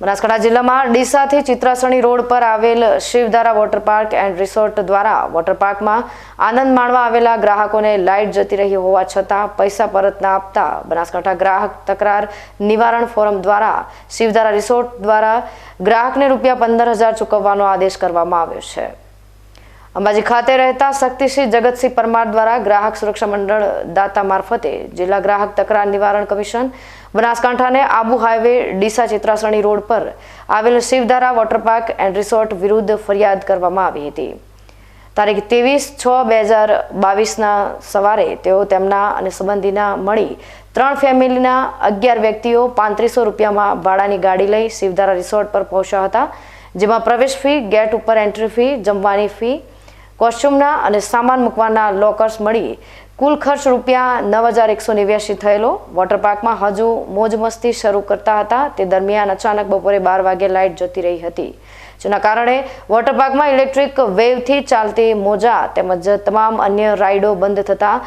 બનાસકાંઠા જિલ્લામાં ડીસાથી ચિત્રાસણી રોડ પર આવેલ Shivdhara water park and resort દ્વારા વોટર પાર્કમાં આનંદ માણવા આવેલા ગ્રાહકોને લાઇટ જતી રહી હોવા છતાં પૈસા પરત ના આપતા બનાસકાંઠા ગ્રાહક તકરાર નિવારણ ફોરમ દ્વારા શિવધારા રિસોર્ટ દ્વારા ગ્રાહકને રૂપિયા પંદર હજાર ચૂકવવાનો આદેશ કરવામાં આવ્યો છે. અંબાજી ખાતે રહેતા શક્તિસિંહ જગતસિંહ પરમાર દ્વારા ગ્રાહક સુરક્ષા મંડળ દાતા મારફતે જિલ્લા ગ્રાહક તકરાર નિવારણ કમિશન, બનાસકાંઠાને આબુ હાઈવે, ડીસા ચિત્રાસણી રોડ પર આવેલ Shivdhara water park and resort વિરુદ્ધ ફરિયાદ કરવામાં આવી હતી. તારીખ ત્રેવીસ છ બે હજાર બાવીસના સવારે તેઓ તેમના અને સંબંધીના મળી ત્રણ ફેમિલીના અગિયાર વ્યક્તિઓ પાંત્રીસો રૂપિયામાં ભાડાની ગાડી લઈ શિવધારા રિસોર્ટ પર પહોંચ્યા હતા, જેમાં પ્રવેશ ફી, ગેટ ઉપર એન્ટ્રી ફી, જમવાની ફી કોસ્ચ્યુમના અને સામાન મૂકવાના લોકર્સ મળી કુલ ખર્ચ રૂપિયા નવ હજાર એકસો નેવ્યાસી થયેલો. વોટર પાર્કમાં હજુ મોજ મસ્તી શરૂ કરતા હતા. તે દરમિયાન અચાનક બપોરે બાર વાગે લાઇટ જતી રહી હતી. જેના કારણે વોટર પાર્કમાં ઇલેક્ટ્રિક વેવથી ચાલતી મોજા તેમજ તમામ અન્ય રાઇડો બંધ થતાં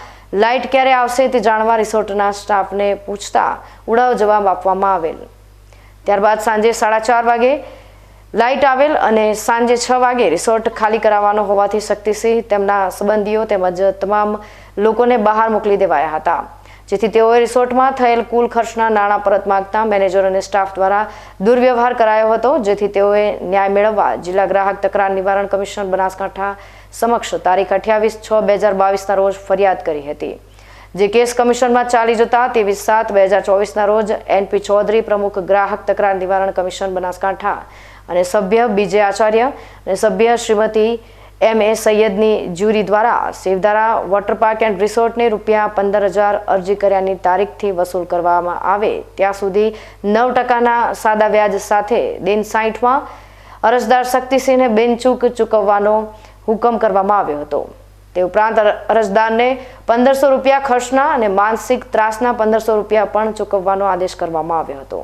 લાઇટ ક્યારે આવશે તે જાણવા રિસોર્ટના સ્ટાફને પૂછતા ઉડાવ જવાબ આપવામાં આવેલ. ત્યારબાદ સાંજે સાડા ચાર વાગે લાઇટ આવેલ અને સાંજે છ વાગે રિસોર્ટ ખાલી કરાવવાનો હોવાથી શક્તિસિંહ તેમના સંબંધીઓ તેમજ તમામ લોકોને બહાર મોકલી દેવાયા હતા. જેથી તેઓએ રિસોર્ટમાં થયેલ કુલ ખર્ચના નાણાં પરત માગતા મેનેજર અને સ્ટાફ દ્વારા દુર્વ્યવહાર કરાયો હતો, જેથી તેઓએ ન્યાય મેળવવા જિલ્લા ગ્રાહક તકરાર નિવારણ કમિશન બનાસકાંઠા સમક્ષ તારીખ અઠ્યાવીસ છ બે હજાર બાવીસના રોજ ફરિયાદ કરી હતી. જે કેસ કમિશનમાં ચાલી જતા ત્રેવીસ સાત બે હજાર ચોવીસના રોજ એનપી ચૌધરી પ્રમુખ ગ્રાહક તકરાર નિવારણ કમિશન બનાસકાંઠા અને સભ્ય બીજે આચાર્ય અને સભ્ય શ્રીમતી એમ એ સૈયદની જ્યુરી દ્વારા સેવધારા વોટર પાર્ક એન્ડ રિસોર્ટને રૂપિયા પંદર હજાર અરજી કર્યાની તારીખથી વસૂલ કરવામાં આવે. ત્યાં સુધી નવ ટકાના સાદા વ્યાજ સાથે દિન સાઠમાં અરજદાર શક્તિસિંહને બેનચૂક ચૂકવવાનો હુકમ કરવામાં આવ્યો હતો. તે ઉપરાંત અરજદારને પંદરસો રૂપિયા ખર્ચના અને માનસિક ત્રાસના પંદરસો રૂપિયા પણ ચૂકવવાનો આદેશ કરવામાં આવ્યો હતો.